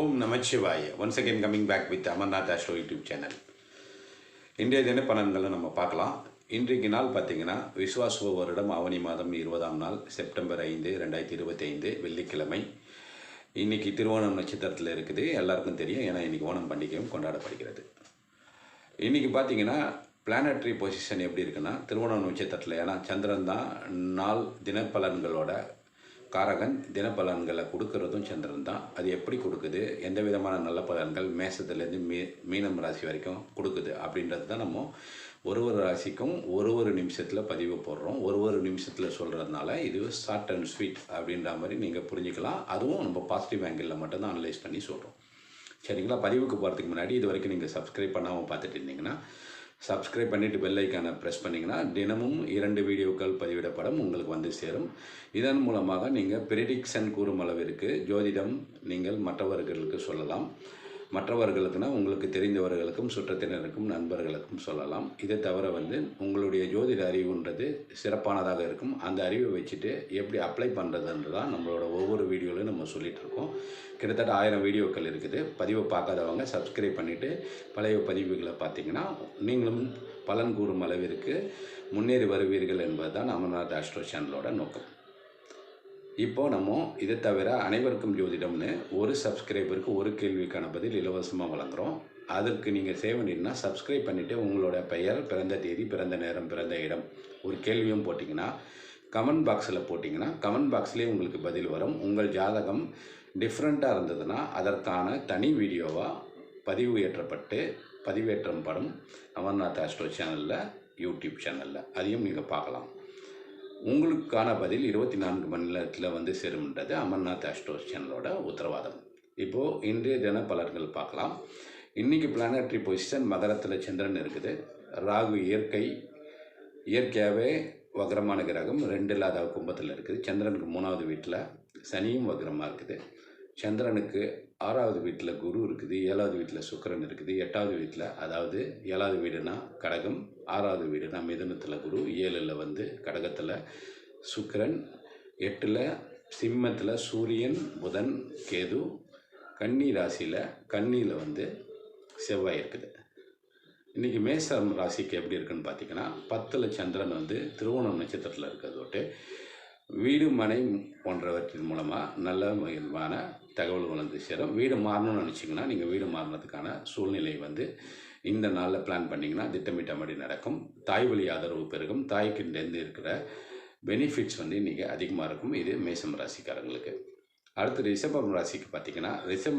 Om Namachivaya. Once again coming back with Amarnath astro YouTube channel இன்றைய தின பலன்களை நம்ம பார்க்கலாம். இன்றைக்கு நாள் பார்த்தீங்கன்னா விஸ்வாசுவ வருடம் ஆவணி மாதம் இருபதாம் நாள் செப்டம்பர் ஐந்து ரெண்டாயிரத்தி இருபத்தி ஐந்து வெள்ளிக்கிழமை. இன்னைக்கு திருவோணம் நட்சத்திரத்தில் இருக்குது எல்லாருக்கும் தெரியும் ஏன்னா இன்றைக்கி ஓணம் பண்டிகையும் கொண்டாடப்படுகிறது. இன்றைக்கி பார்த்தீங்கன்னா பிளானட்ரி பொசிஷன் எப்படி இருக்குன்னா திருவோணம் நட்சத்திரத்தில் ஏன்னா சந்திரன் தான் நாள் தினப்பலன்களோட காரகன் தினப்பலன்களை கொடுக்கறதும் சந்திரன் தான். அது எப்படி கொடுக்குது? எந்த விதமான நல்ல பலன்கள் மேசத்துலேருந்து மீ மீனம் ராசி வரைக்கும் கொடுக்குது? அப்படின்றது தான் நம்ம ஒரு ஒரு ராசிக்கும் ஒரு ஒரு நிமிஷத்தில் பதிவு போடுறோம். ஒரு ஒரு நிமிஷத்தில் சொல்கிறதுனால இது ஷார்ட் அண்ட் ஸ்வீட் அப்படின்ற மாதிரி நீங்கள் புரிஞ்சுக்கலாம். அதுவும் நம்ம பாசிட்டிவ் ஆங்கிளில் மட்டும்தான் அனலைஸ் பண்ணி சொல்கிறோம் சரிங்களா? பதிவுக்கு போகிறதுக்கு முன்னாடி இது வரைக்கும் நீங்கள் சப்ஸ்கிரைப் பண்ணாமல் பார்த்துட்டு இருந்தீங்கன்னா சப்ஸ்கிரைப் பண்ணிவிட்டு பெல் ப்ரெஸ் பண்ணிங்கன்னா தினமும் இரண்டு வீடியோக்கள் பதிவிடப்படும் உங்களுக்கு வந்து சேரும். இதன் மூலமாக நீங்கள் ப்ரிடிக்ஷன் கூறும் அளவிற்கு ஜோதிடம் நீங்கள் மற்றவர்களுக்கு சொல்லலாம். மற்றவர்களுக்குனா உங்களுக்கு தெரிந்தவர்களுக்கும் சுற்றத்தினருக்கும் நண்பர்களுக்கும் சொல்லலாம். இதை தவிர வந்து உங்களுடைய ஜோதிட அறிவுன்றது சிறப்பானதாக இருக்கும். அந்த அறிவை வச்சுட்டு எப்படி அப்ளை பண்ணுறதுன்றது தான் நம்மளோட ஒவ்வொரு வீடியோலையும் நம்ம சொல்லிகிட்டு இருக்கோம். கிட்டத்தட்ட ஆயிரம் வீடியோக்கள் இருக்குது. பதிவை பார்க்காதவங்க சப்ஸ்கிரைப் பண்ணிவிட்டு பழைய பதிவுகளை பார்த்தீங்கன்னா நீங்களும் பலன் கூறும் அளவிற்கு முன்னேறி வருவீர்கள் என்பது தான் அமர்நாத் ஆஸ்ட்ரோ சேனலோட நோக்கம். இப்போ நம்ம இதை தவிர அனைவருக்கும் ஜோதிடம்னு ஒரு சப்ஸ்கிரைபருக்கு ஒரு கேள்விக்கான பதில் இலவசமாக வழங்குகிறோம் அதற்கு நீங்கள் செய்ய வேண்டியதுன்னா சப்ஸ்கிரைப் பண்ணிவிட்டு உங்களோட பெயர் பிறந்த தேதி பிறந்த நேரம் பிறந்த இடம் ஒரு கேள்வியும் போட்டிங்கன்னா கமெண்ட் பாக்ஸில் போட்டிங்கன்னா கமெண்ட் பாக்ஸ்லேயே உங்களுக்கு பதில் வரும். உங்கள் ஜாதகம் டிஃப்ரெண்ட்டாக இருந்ததுன்னா அதற்கான தனி வீடியோவாக பதிவு ஏற்றப்பட்டு பதிவேற்றம் படும் அமர்நாத் ஆஸ்ட்ரோ சேனலில் யூடியூப் சேனலில். அதையும் நீங்கள் பார்க்கலாம். உங்களுக்கான பதில் இருபத்தி நான்கு மணி நேரத்தில் வந்து சேரும்ன்றது அமர்நாத் ஆஸ்ட்ரோ சேனலோட உத்தரவாதம். இப்போது இன்றைய தின பலன்கள் பார்க்கலாம். இன்றைக்கி பிளானட்ரி பொசிஷன் மகரத்தில் சந்திரன் இருக்குது. ராகு இயற்கை இயற்கையாகவே வக்ரமான கிரகம் ரெண்டு இல்லாத கும்பத்தில் இருக்குது. சந்திரனுக்கு மூணாவது வீட்டில் சனியும் வக்ரமாக இருக்குது. சந்திரனுக்கு ஆறாவது வீட்டில் குரு இருக்குது. ஏழாவது வீட்டில் சுக்கிரன் இருக்குது. எட்டாவது வீட்டில் அதாவது ஏழாவது வீடுனா கடகம் ஆறாவது வீடுனா மிதனத்தில் குரு. ஏழில் வந்து கடகத்தில் சுக்கிரன். எட்டில் சிம்மத்தில் சூரியன் புதன் கேது கன்னி ராசியில் கன்னியில் வந்து செவ்வாய் இருக்குது. இன்றைக்கி மேசம் ராசிக்கு எப்படி இருக்குன்னு பார்த்தீங்கன்னா பத்தில் சந்திரன் வந்து திருவோணம் நட்சத்திரத்தில் இருக்கிறதோட்டு வீடு மனை போன்றவற்றின் மூலமாக நல்ல விதமான தகவல்கள் வந்து சேரும். வீடு மாறணும்னு நினச்சிங்கன்னா நீங்கள் வீடு மாறினதுக்கான சூழ்நிலை வந்து இந்த நாளில் பிளான் பண்ணிங்கன்னா திட்டமிட்டபடி நடக்கும். தாய் வழி ஆதரவு பெருகும். தாய்க்கிட்டேருந்து இருக்கிற பெனிஃபிட்ஸ் வந்து இன்றைக்கி அதிகமாக இருக்கும். இது மேசம் ராசிக்காரங்களுக்கு. அடுத்து ரிஷபம் ராசிக்கு பார்த்தீங்கன்னா ரிஷபம்